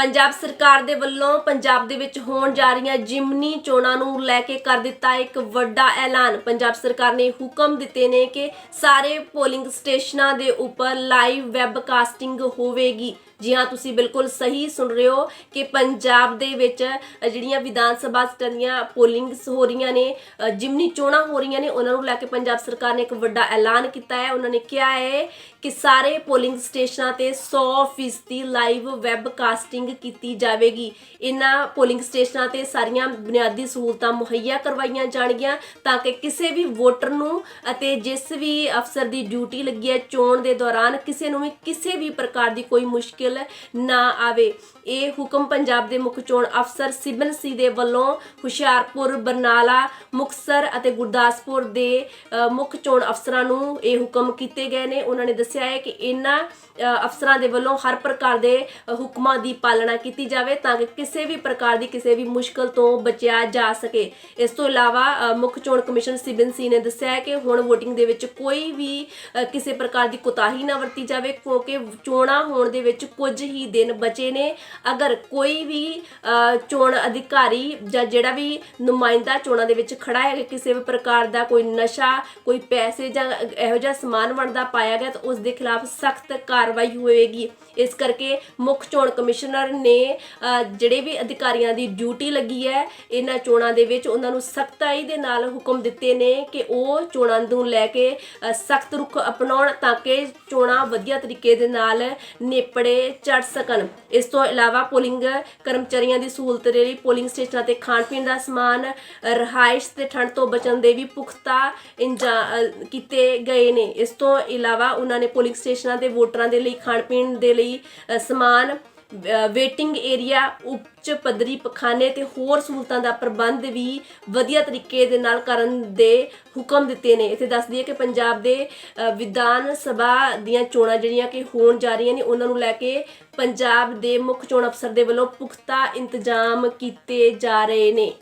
ਪੰਜਾਬ ਸਰਕਾਰ ਦੇ ਵੱਲੋਂ ਪੰਜਾਬ ਦੇ ਵਿੱਚ ਹੋਣ ਜਾ ਰਹੀਆਂ ਜਿਮਨੀ ਚੋਣਾਂ ਨੂੰ ਲੈ ਕੇ ਕਰ ਦਿੱਤਾ ਇੱਕ ਵੱਡਾ ਐਲਾਨ। ਪੰਜਾਬ ਸਰਕਾਰ ਨੇ ਹੁਕਮ ਦਿੱਤੇ ਨੇ ਕਿ ਸਾਰੇ ਪੋਲਿੰਗ ਸਟੇਸ਼ਨਾਂ ਦੇ ਉੱਪਰ ਲਾਈਵ ਵੈਬਕਾਸਟਿੰਗ ਹੋਵੇਗੀ। ਜੀ ਹਾਂ, ਤੁਸੀਂ ਬਿਲਕੁਲ ਸਹੀ ਸੁਣ ਰਹੇ ਹੋ ਕਿ ਪੰਜਾਬ ਦੇ ਵਿੱਚ ਜਿਹੜੀਆਂ ਵਿਧਾਨ ਸਭਾ ਸੀਟਾਂ ਦੀਆਂ ਪੋਲਿੰਗਸ ਹੋ ਰਹੀਆਂ ਨੇ ਜਿਮਨੀ ਚੋਣਾਂ ਹੋ ਰਹੀਆਂ ਨੇ, ਉਹਨਾਂ ਨੂੰ ਲੈ ਕੇ ਪੰਜਾਬ ਸਰਕਾਰ ਨੇ ਇੱਕ ਵੱਡਾ ਐਲਾਨ ਕੀਤਾ ਹੈ। ਉਹਨਾਂ ਨੇ ਕਿਹਾ ਹੈ ਕਿ ਸਾਰੇ ਪੋਲਿੰਗ ਸਟੇਸ਼ਨਾਂ ਤੇ 100% ਲਾਈਵ ਵੈਬਕਾਸਟਿੰਗ ਕੀਤੀ ਜਾਵੇਗੀ। ਇਹਨਾਂ ਪੋਲਿੰਗ ਸਟੇਸ਼ਨਾਂ ਤੇ ਸਾਰੀਆਂ ਬੁਨਿਆਦੀ ਸਹੂਲਤਾਂ ਮੁਹੱਈਆ ਕਰਵਾਈਆਂ ਜਾਣਗੀਆਂ ਤਾਂ ਕਿ ਕਿਸੇ ਵੀ ਵੋਟਰ ਨੂੰ ਅਤੇ ਜਿਸ ਵੀ ਅਫਸਰ ਦੀ ਡਿਊਟੀ ਲੱਗੀ ਹੈ ਚੋਣ ਦੇ ਦੌਰਾਨ, ਕਿਸੇ ਨੂੰ ਵੀ, ਕਿਸੇ ਵੀ ਪ੍ਰਕਾਰ ਦੀ ਕੋਈ ਮੁਸ਼ਕਿਲ ਨਾ ਆਵੇ। ਇਹ ਹੁਕਮ ਪੰਜਾਬ ਦੇ ਮੁੱਖ ਚੋਣ ਅਫਸਰ ਸਿਬਨ ਸੀ ਦੇ ਵੱਲੋਂ ਹੁਸ਼ਿਆਰਪੁਰ, ਬਰਨਾਲਾ ਮੁਕਸਰ ਅਤੇ ਗੁਰਦਾਸਪੁਰ ਦੇ ਮੁੱਖ ਚੋਣ ਅਫਸਰਾਂ ਨੂੰ ਇਹ ਹੁਕਮ ਕੀਤੇ ਗਏ ਨੇ। ਉਹਨਾਂ ਨੇ ਦੱਸਿਆ ਹੈ ਕਿ ਇਹਨਾਂ ਅਫਸਰਾਂ ਦੇ ਵੱਲੋਂ ਹਰ ਪ੍ਰਕਾਰ ਦੇ ਹੁਕਮਾਂ ਦੀ ਪਾਲਣਾ ਕੀਤੀ ਜਾਵੇ ਤਾਂ ਕਿ ਕਿਸੇ ਵੀ ਪ੍ਰਕਾਰ ਦੀ ਕਿਸੇ ਵੀ ਮੁਸ਼ਕਲ ਤੋਂ ਬਚਿਆ ਜਾ ਸਕੇ। ਇਸ ਤੋਂ ਇਲਾਵਾ ਮੁੱਖ ਚੋਣ ਕਮਿਸ਼ਨ ਸਿਬਨ ਸੀ ਨੇ ਦੱਸਿਆ ਹੈ ਕਿ ਹੁਣ VOTING ਦੇ ਵਿੱਚ ਕੋਈ ਵੀ ਕਿਸੇ ਪ੍ਰਕਾਰ ਦੀ ਕੁਤਾਹੀ ਨਾ ਵਰਤੀ ਜਾਵੇ, ਕਿਉਂਕਿ ਚੋਣਾਂ ਹੋਣ ਦੇ ਵਿੱਚ ਕੁਝ ਹੀ ਦਿਨ ਬਚੇ ਨੇ। ਅਗਰ ਕੋਈ ਵੀ ਚੋਣ ਅਧਿਕਾਰੀ ਜਾਂ ਜਿਹੜਾ ਵੀ ਨੁਮਾਇੰਦਾ ਚੋਣਾਂ ਦੇ ਵਿੱਚ ਖੜਾ ਹੈ ਕਿਸੇ ਵੀ ਪ੍ਰਕਾਰ ਦਾ ਕੋਈ ਨਸ਼ਾ, ਕੋਈ ਪੈਸੇ ਜਾਂ ਇਹੋ ਜਿਹਾ ਸਮਾਨ ਵੰਡਦਾ ਪਾਇਆ ਗਿਆ, ਤਾਂ ਉਸ ਦੇ ਖਿਲਾਫ ਸਖਤ ਕਾਰਵਾਈ ਹੋਵੇਗੀ। ਇਸ ਕਰਕੇ ਮੁੱਖ ਚੋਣ ਕਮਿਸ਼ਨਰ ਨੇ ਜਿਹੜੇ ਵੀ ਅਧਿਕਾਰੀਆਂ ਦੀ ਡਿਊਟੀ ਲੱਗੀ ਹੈ, ਇਹਨਾਂ ਚੋਣਾਂ ਦੇ ਵਿੱਚ ਉਹਨਾਂ ਨੂੰ ਸਖਤਾਈ ਦੇ ਨਾਲ ਹੁਕਮ ਦਿੱਤੇ ਨੇ ਕਿ ਉਹ ਚੋਣਾਂ ਨੂੰ ਲੈ ਕੇ ਸਖਤ ਰੁਖ ਅਪਣਾਉਣ ਤਾਂ ਕਿ ਚੋਣਾਂ ਵਧੀਆ ਤਰੀਕੇ ਦੇ ਨਾਲ ਨੇਪੜੇ ਚੜ ਸਕਣ। ਇਸ ਤੋਂ ਇਲਾਵਾ ਪੋਲਿੰਗ ਕਰਮਚਾਰੀਆਂ ਦੀ ਸਹੂਲਤ ਦੇ ਲਈ ਪੋਲਿੰਗ ਸਟੇਸ਼ਨਾਂ ਤੇ ਖਾਣ ਪੀਣ ਦਾ ਸਮਾਨ, ਰਹਾਇਸ਼ ਤੇ ਠੰਡ ਤੋਂ ਬਚਣ ਦੇ ਵੀ ਪੁਖਤਾ ਇੰਜਾ ਕੀਤੇ ਗਏ ਨੇ। ਇਸ ਤੋਂ ਇਲਾਵਾ ਉਹਨਾਂ ਨੇ ਪੋਲਿੰਗ ਸਟੇਸ਼ਨਾਂ ਤੇ ਵੋਟਰਾਂ ਦੇ ਲਈ ਖਾਣ ਪੀਣ ਦੇ ਲਈ ਸਮਾਨ ਵੇਟਿੰਗ ਏਰੀਆ, ਉੱਚ ਪੱਧਰੀ ਪਖਾਨੇ ਤੇ ਹੋਰ ਸਹੂਲਤਾਂ ਦਾ ਪ੍ਰਬੰਧ ਵੀ ਵਧੀਆ ਤਰੀਕੇ ਦੇ ਨਾਲ ਕਰਨ ਦੇ ਹੁਕਮ ਦਿੱਤੇ ਨੇ। ਇੱਥੇ ਦੱਸ ਦਈਏ ਕਿ ਪੰਜਾਬ ਦੇ ਵਿਧਾਨ ਸਭਾ ਦੀਆਂ ਚੋਣਾਂ ਜਿਹੜੀਆਂ ਕਿ ਹੋਣ ਜਾ ਰਹੀਆਂ ਨੇ, ਉਹਨਾਂ ਨੂੰ ਲੈ ਕੇ ਪੰਜਾਬ ਦੇ ਮੁੱਖ ਚੋਣ ਅਫਸਰ ਦੇ ਵੱਲੋਂ ਪੁਖਤਾ ਇੰਤਜ਼ਾਮ ਕੀਤੇ ਜਾ ਰਹੇ ਨੇ।